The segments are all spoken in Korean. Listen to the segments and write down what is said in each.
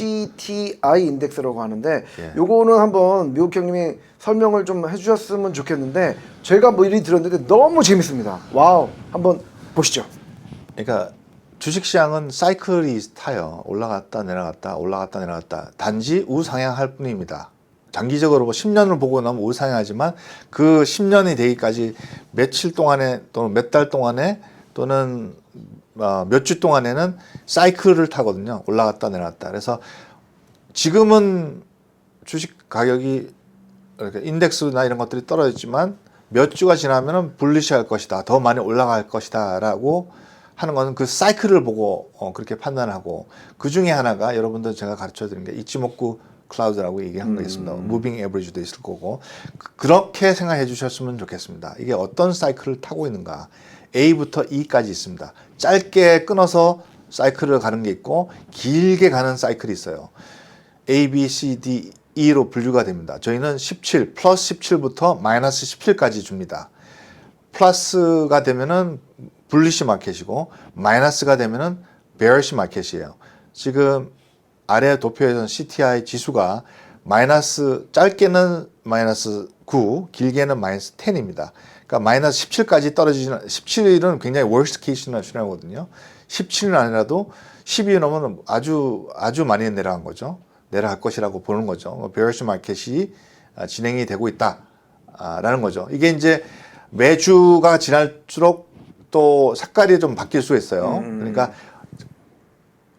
CTI 인덱스라고 하는데 예. 요거는 한번 미국 형님이 설명을 좀 해주셨으면 좋겠는데 제가 뭐 미리 들었는데 너무 재밌습니다. 와우, 한번 보시죠. 그러니까 주식시장은 사이클이 타요. 올라갔다 내려갔다 올라갔다 내려갔다. 단지 우상향할 뿐입니다. 장기적으로 뭐 10년을 보고 나면 우상향하지만 그 10년이 되기까지 며칠 동안에 또는 몇 달 동안에 또는 어, 몇주 동안에는 사이클을 타거든요. 올라갔다 내려갔다. 그래서 지금은 주식 가격이 그러니까 인덱스나 이런 것들이 떨어졌지만 몇 주가 지나면은 불리시할 것이다. 더 많이 올라갈 것이다라고 하는 것은 그 사이클을 보고 어, 그렇게 판단하고 그 중에 하나가 여러분들 제가 가르쳐 드린 게 이치모쿠 클라우드라고 얘기한 거 있습니다. 무빙 에버리지도 있을 거고 그- 그렇게 생각해 주셨으면 좋겠습니다. 이게 어떤 사이클을 타고 있는가? A부터 E까지 있습니다. 짧게 끊어서 사이클을 가는 게 있고 길게 가는 사이클이 있어요. A, B, C, D, E로 분류가 됩니다. 저희는 17 플러스 17부터 마이너스 17까지 줍니다. 플러스가 되면은 불리시 마켓이고 마이너스가 되면은 베어시 마켓이에요. 지금 아래 도표에서는 CTI 지수가 마이너스 짧게는 마이너스 9, 길게는 마이너스 10입니다. 그러니까 마이너스 17까지 떨어지는 17은 굉장히 월스트 케이스 시나리오거든요. 17은 아니라도 12이 넘으면 아주 아주 많이 내려간 거죠. 내려갈 것이라고 보는 거죠. 베어시 마켓이 아, 진행이 되고 있다라는 거죠. 이게 이제 매주가 지날수록 또 색깔이 좀 바뀔 수 있어요. 그러니까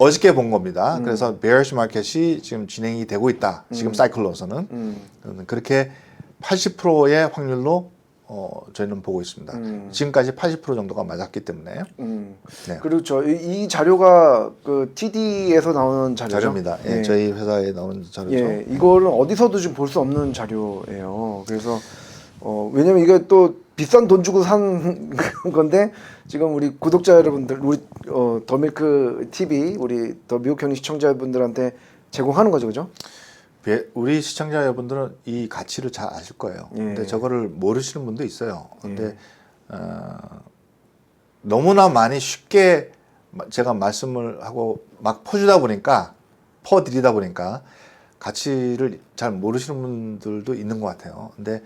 어저께 본 겁니다. 그래서 베어시 마켓이 지금 진행이 되고 있다. 지금 사이클로서는 음, 그렇게 80%의 확률로 어, 저희는 보고 있습니다. 음. 지금까지 80% 정도가 맞았기 때문에 음. 네. 그렇죠. 이, 이 자료가 그 TD에서 나오는 자료죠. 자료입니다. 예, 예. 저희 회사에 나오는 자료죠. 예, 이거는 어디서도 좀볼수 없는 자료예요. 그래서 어, 왜냐면 이게 또 비싼 돈 주고 산 건데 지금 우리 구독자 여러분들, 우리 어, 더 밀크 TV, 우리 더 미국 형님 시청자분들한테 제공하는 거죠, 그죠? 배- 우리 시청자 여러분들은 이 가치를 잘 아실 거예요. 예. 근데 저거를 모르시는 분도 있어요. 근데 어, 너무나 많이 쉽게 마- 제가 말씀을 하고 막 퍼주다 보니까 퍼드리다 보니까 가치를 잘 모르시는 분들도 있는 것 같아요. 근데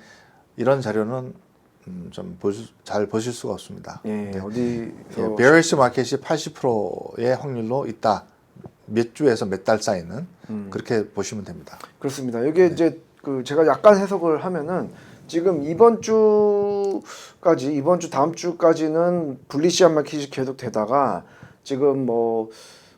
이런 자료는 음, 좀잘 보실 수가 없습니다. 예, 네. 어디서 예, 베어리시 마켓이 80%의 확률로 있다. 몇 주에서 몇달 사이는 음. 그렇게 보시면 됩니다. 그렇습니다. 여기 이제 그 제가 약간 해석을 하면은 지금 이번 주까지 이번 주 다음 주까지는 불리시한 마켓이 계속 되다가 지금 뭐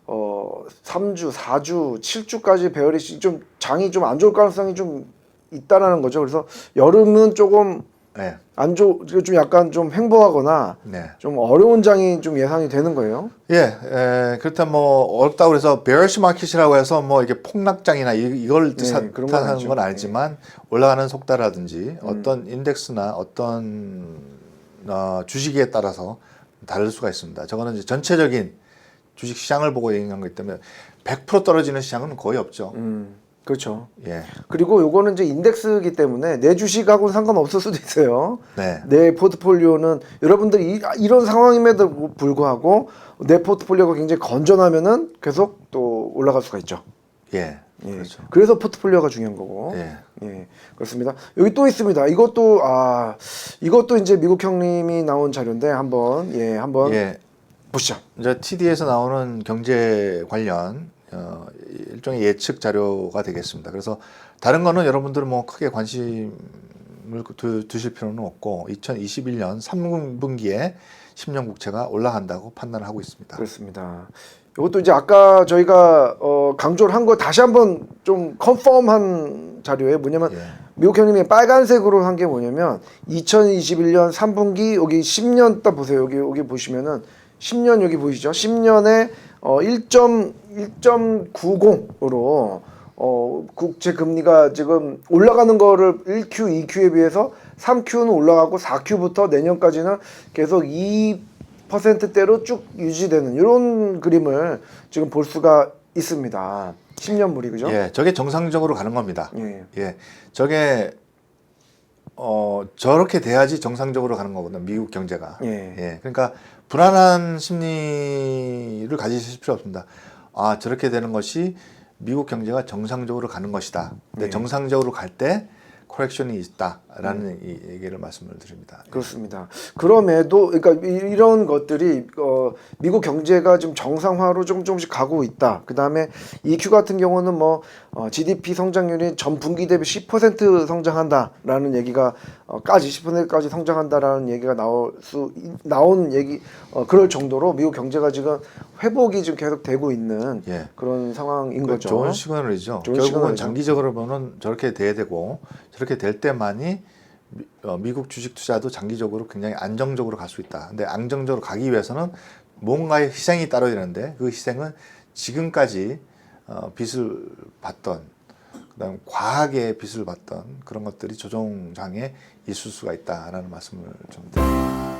어, 3주, 4주, 7주까지 베어리시 좀 장이 좀 안 좋을 가능성이 좀 있다라는 거죠. 그래서 여름은 조금 네, 안 좋, 좀 약간 좀 횡보하거나 네. 좀 어려운 장이 좀 예상이 되는 거예요. 예, 에, 그렇다면 뭐 어렵다고 해서 베어리시 마켓이라고 해서 뭐 이게 폭락장이나 이, 이걸 네, 뜻하, 그런 건 뜻하는 아니죠. 네. 건 올라가는 속도라든지 음. 어떤 인덱스나 어떤 어, 주식에 따라서 다를 수가 있습니다. 저거는 이제 전체적인 주식 시장을 보고 얘기한 거기 때문에 100% 떨어지는 시장은 거의 없죠. 음, 그렇죠. 예, 그리고 요거는 이제 인덱스이기 때문에 내 주식하고는 상관없을 수도 있어요. 네, 내 포트폴리오는 여러분들이 이- 이 런 상황임에도 불구하고 내 포트폴리오가 굉장히 건전하면은 계속 또 올라갈 수가 있죠. 예, 예. 그렇죠. 그래서 포트폴리오가 중요한 거고. 예. 예, 그렇습니다. 여기 또 있습니다. 이것도 아 이것도 이제 미국 형님이 나온 자료인데 한번 예 한번 예, 보시죠. 이제 TD에서 나오는 경제 관련 어, 일종의 예측 자료가 되겠습니다. 그래서 다른 거는 여러분들은 뭐 크게 관심을 두, 두실 필요는 없고 2021년 3분기에 10년 국채가 올라간다고 판단을 하고 있습니다. 그렇습니다. 이것도 이제 아까 저희가 어, 강조를 한 거 다시 한번 좀 컨펌한 자료예요. 뭐냐면 예. 미국 형님이 빨간색으로 한 게 뭐냐면 2021년 3분기 여기 10년 딱 보세요. 여기 여기 보시면은 10년 여기 보이시죠? 10년에 어 1.1.90으로 어 국채 금리가 지금 올라가는 거를 1Q, 2Q에 비해서 3Q는 올라가고 4Q부터 내년까지는 계속 2%대로 쭉 유지되는 이런 그림을 지금 볼 수가 있습니다. 10년물이 그죠? 예, 저게 정상적으로 가는 겁니다. 예. 예, 저게 어 저렇게 돼야지 정상적으로 가는 거거든요. 미국 경제가. 예. 그러니까 불안한 심리를 가지실 필요 없습니다. 아 저렇게 되는 것이 미국 경제가 정상적으로 가는 것이다. 근데 네. 정상적으로 갈 때 코렉션이 있다라는 이 얘기를 말씀을 드립니다. 그렇습니다. 그럼에도 그러니까 이- 이런 것들이 어, 미국 경제가 좀 정상화로 조금 조금씩 가고 있다. 그 다음에 EQ 같은 경우는 뭐 어, GDP 성장률이 전 분기 대비 10% 성장한다라는 얘기가 어, 까지 10%까지 성장한다라는 얘기가 나올 수 이- 나온 얘기 어, 그럴 정도로 미국 경제가 지금 회복이 지금 계속 되고 있는 예. 그런 상황인 그 거죠. 좋은 시그널이죠. 좋은 결국은 시그널이죠. 장기적으로 보면 저렇게 돼야 되고 저렇게 될 때만이 미, 어, 미국 주식 투자도 장기적으로 굉장히 안정적으로 갈 수 있다. 근데 안정적으로 가기 위해서는 뭔가의 희생이 따라야 되는데 그 희생은 지금까지 어, 빚을 받던 그다음 과하게 빚을 받던 그런 것들이 조정장에 있을 수가 있다라는 말씀을 좀 드립니다.